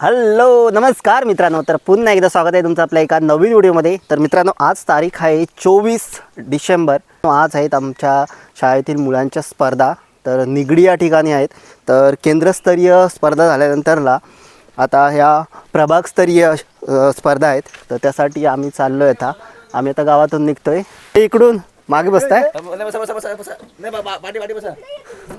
Hello नमस्कार मित्रांनो. तर पुन्हा एकदा स्वागत आहे तुमचं आपल्या एका नवीन व्हिडिओमध्ये. तर मित्रांनो आज तारीख आहे चोवीस डिसेंबर. आज आहेत आमच्या शाळेतील मुलांच्या स्पर्धा. तर निगडी या ठिकाणी आहेत. तर केंद्रस्तरीय स्पर्धा झाल्यानंतरला आता ह्या प्रभागस्तरीय स्पर्धा आहेत. तर त्यासाठी आम्ही चाललो आहे आता. आम्ही आता गावातून निघतोय. हे इकडून मागे बसताय.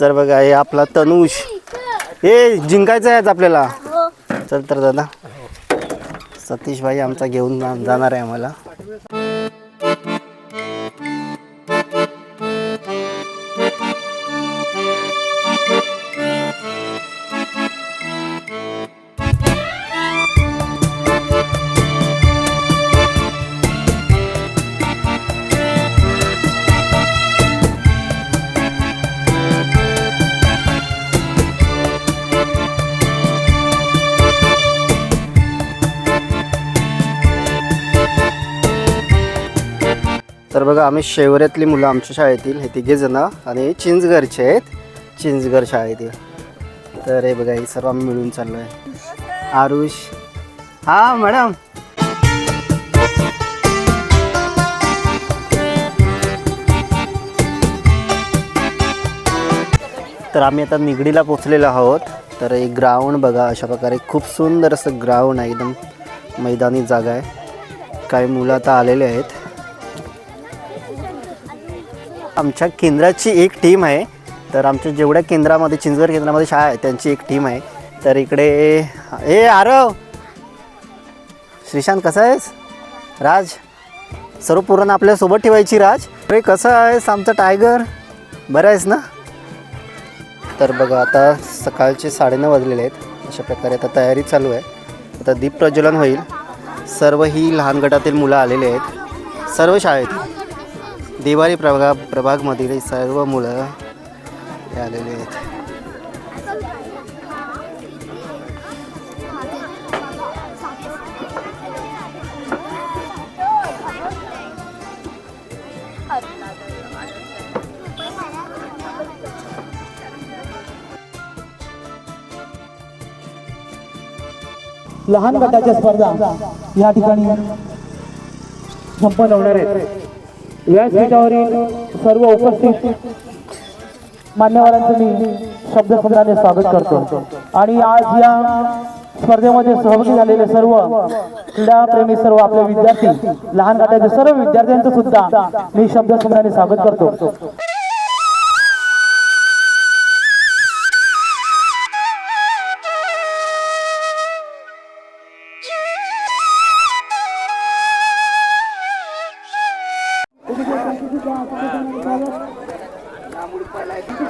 तर बघा हे आपला तनुष. हे जिंकायचं आहे आज आपल्याला. चल तर दादा. सतीश भाई आमचा घेऊन जाणार आहे आम्हाला. तर बघा आम्ही शेवऱ्यातली मुलं आमच्या शाळेतील हे तिघेजणं आणि चिंचगरचे आहेत. चिंचगर शाळेतील. तर हे बघा हे सर्व आम्ही मिळून चाललो आहे आरुष. हा मॅडम. तर आम्ही आता निगडीला पोचलेलो आहोत. तर एक ग्राउंड बघा अशा प्रकारे खूप सुंदर असं ग्राउंड आहे एकदम मैदानी जागा आहे. काही मुलं आता आलेले आहेत. आमच्या केंद्राची एक टीम आहे. तर आमच्या जेवढ्या केंद्रामध्ये चिंचवड केंद्रामध्ये शाळा आहे त्यांची एक टीम आहे. तर इकडे ए आरव! श्रीशांत कसा आहेस? राज सर्व पुरण आपल्यासोबत ठेवायची राज. अरे कसं आहेस आमचा टायगर? बरं आहेस ना? तर बघा आता सकाळचे साडेनऊ वाजलेले आहेत. अशा प्रकारे आता तयारी चालू आहे. आता दीप प्रज्वलन होईल. सर्व ही लहान गटातील मुलं आलेली आहेत. सर्व शाळेत. दिवाळी प्रभाग प्रभागमधील सर्व मुलं आलेली आलेले आहेत. लहान गटाच्या स्पर्धा या ठिकाणी संपन्न होणार आहेत. व्यासपीठावरील सर्व उपस्थित मान्यवरांचं मी शब्दसंग्रहाने स्वागत करतो. आणि आज या स्पर्धेमध्ये सहभागी झालेले सर्व क्रीडाप्रेमी सर्व आपले विद्यार्थी लहान गटाचे सर्व विद्यार्थ्यांचं सुद्धा मी शब्दसंग्रहाने स्वागत करतो.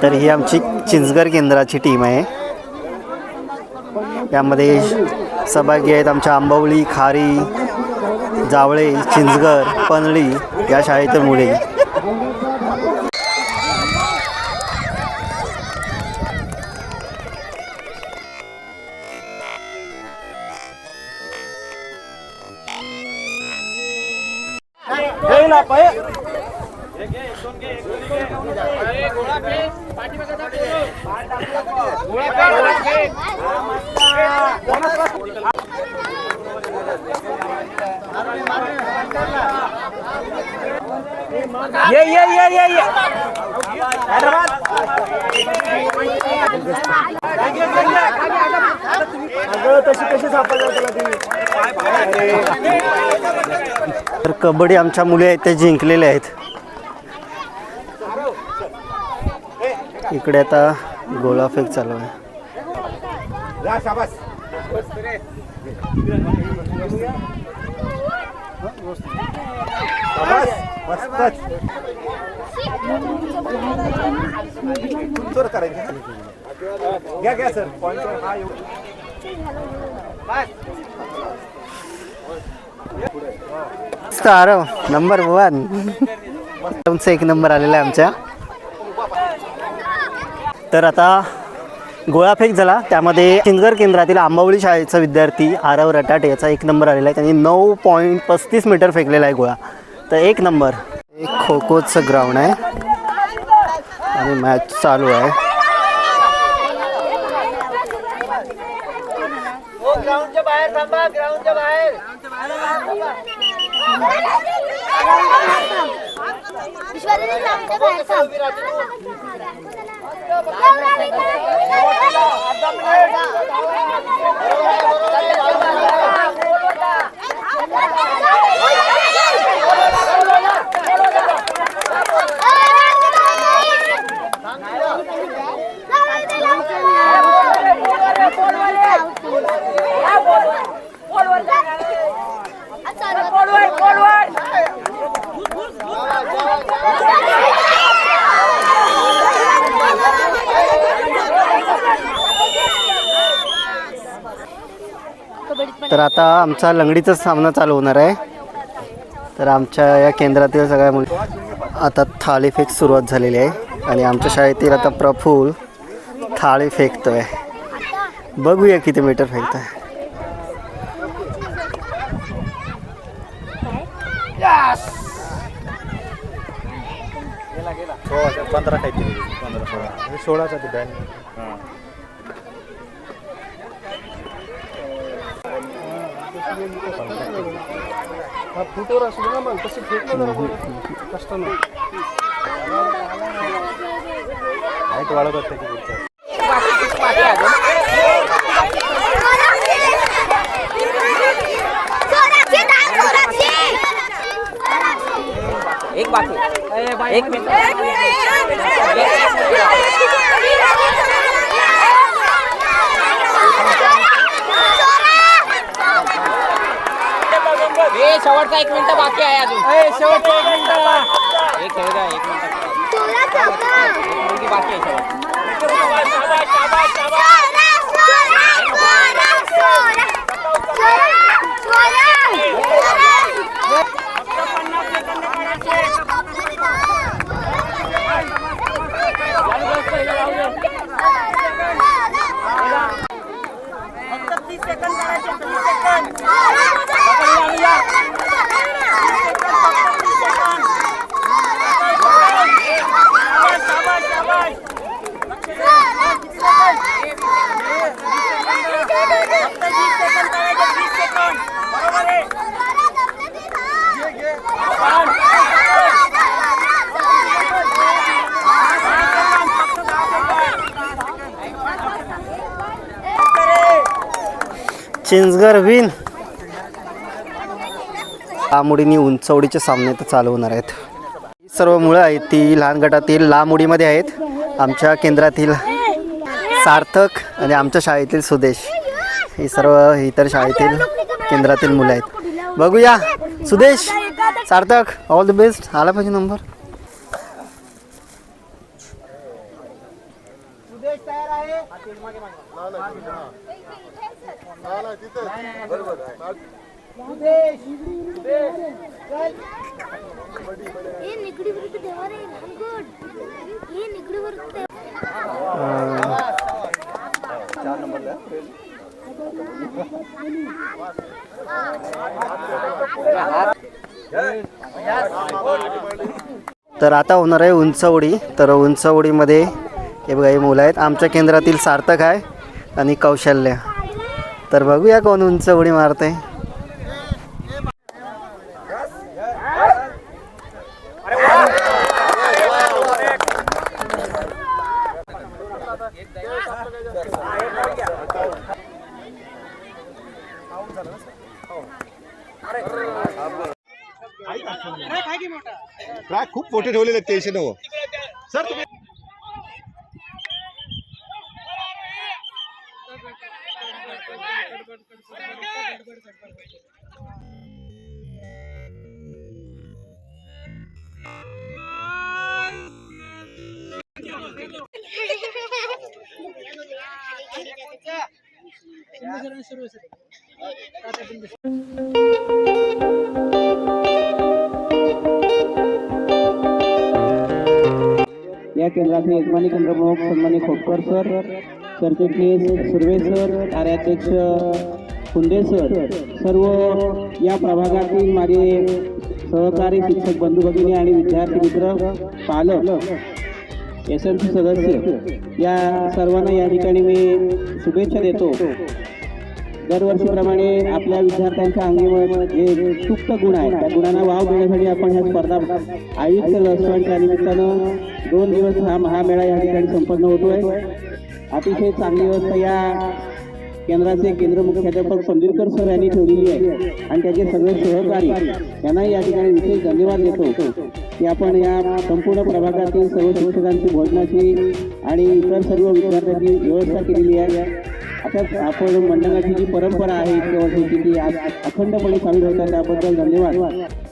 तर ही आमची चिंचगर केंद्राची टीम आहे. यामध्ये सहभागी आहेत आमच्या आंबवली खारी जावळे चिंचगर पनळी या शाळेतील मुले. ये ये ये ये ये। तशी कशी तर कबड्डी आमच्या मुले आहेत ते जिंकलेले आहेत. इकडे आता गोळाफेक चालू आहे. घ्या घ्या सर. पॉईंट हा येऊ. आरव नंबर वन तुमचा एक नंबर आलेला आहे आमच्या. तर आता गोळाफेक झाला. त्यामध्ये सिंगर केंद्रातील आंबावळी शाळेचा विद्यार्थी आरव रटाटे याचा एक नंबर आलेला आहे. त्यांनी नऊ पॉईंट पस्तीस मीटर फेकलेला आहे गोळा. तर एक नंबर. एक खो खोचं ग्राउंड आहे. आणि मॅच चालू आहे. तर आता आमचा लंगडीचा सामना चालू होणार आहे. तर आमच्या या केंद्रातील सगळ्या मुली आता थाळी फेक सुरुवात झालेली आहे. आणि आमच्या शाळेतील आता प्रफुल थाळी फेकतोय. बघूया किती मीटर फेकतोय. सोळाचा पंधरा काहीतरी पंधरा सोळा. सोळाचा ते बँड फुटोर असू ना मग तसे फेकलं जरा कष्टानं हाईट वाढवतात त्याची पुढचं एक बाकी एक मिनिट. ए शेवटचा एक मिनिट बाकी आहे अजून. शेवटचा एक मिनिट एक खेळ द्या, एक मिनिट. बाकी आहे शेवट चिंचगर विन लांबुडीनी उंचवडीचे सामने तर चालू होणार आहेत. ही सर्व मुलं आहेत ती लहान गटातील लांबुडीमध्ये आहेत. आमच्या केंद्रातील सार्थक आणि आमच्या शाळेतील सुदेश. ही सर्व इतर शाळेतील केंद्रातील मुलं आहेत. बघूया. Sudesh Sarthak all the best आला पाहिजे नंबर सुदेश तयार आहे. तर आता होणार आहे उंचवडी. तर उंचवडीमध्ये हे बघा हे मुलं आहेत. आमच्या केंद्रातील सार्थक आहे आणि कौशल्य. तर बघूया कोण उंच उडी मारते खूप मोठे ठेवलेले आहेत टेन्शन हो सर तुम्ही या केंद्राचे यजमानी केंद्रप्रमुख सन्मानी खोपकर सर सरचिटणीस सुर्वे सर कार्याध्यक्ष कुंदे सर सर्व या प्रभागातील माझे सहकारी शिक्षक बंधू भगिनी आणि विद्यार्थी मित्र पालक एस एम सी सदस्य या सर्वांना या ठिकाणी मी शुभेच्छा देतो. दरवर्षीप्रमाणे आपल्या विद्यार्थ्यांच्या अंगीवर जे सुप्त गुण आहेत त्या गुणांना वाव देण्यासाठी आपण ह्या स्पर्धा आयोजित केलं असतो. आणि दोन दिवस हा महामेळा या ठिकाणी संपन्न होतो आहे अतिशय चांगली व्यवस्था या केंद्राचे केंद्र मुख्याध्यापक पंदिरकर सर यांनी ठेवलेली आहे. आणि त्याचे सगळे सहकारी यांनाही या ठिकाणी विशेष धन्यवाद देतो की आपण या संपूर्ण प्रभागातील सर्व शिक्षकांची भोजनाची आणि इतर सर्व विद्यार्थ्यांची व्यवस्था केलेली आहे. आता आपण मंडळाची जी परंपरा आहे इतक्या ती आज अखंडपणे चालू ठेवतात त्याबद्दल धन्यवाद.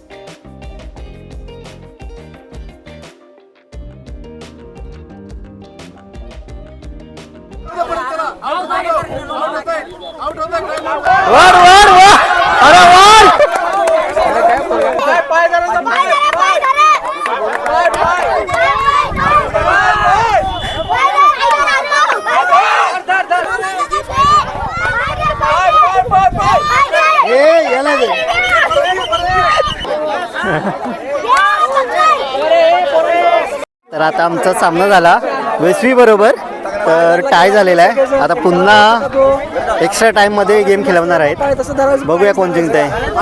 वर वर वर. अरे वर. तर आता आमचा सामना झाला. वेसवी बरोबर. तर टाय झालेला आहे. आता पुन्हा एक्स्ट्रा टाइममध्ये गेम खेळवणार आहेत. बघूया कोण जिंकत आहे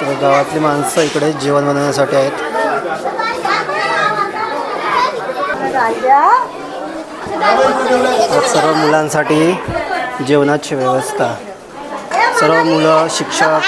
तर गावातली माणसं इकडे जेवण बनवण्यासाठी आहेत. सर्व मुलांसाठी जेवणाची व्यवस्था. सर्व मुलं शिक्षक.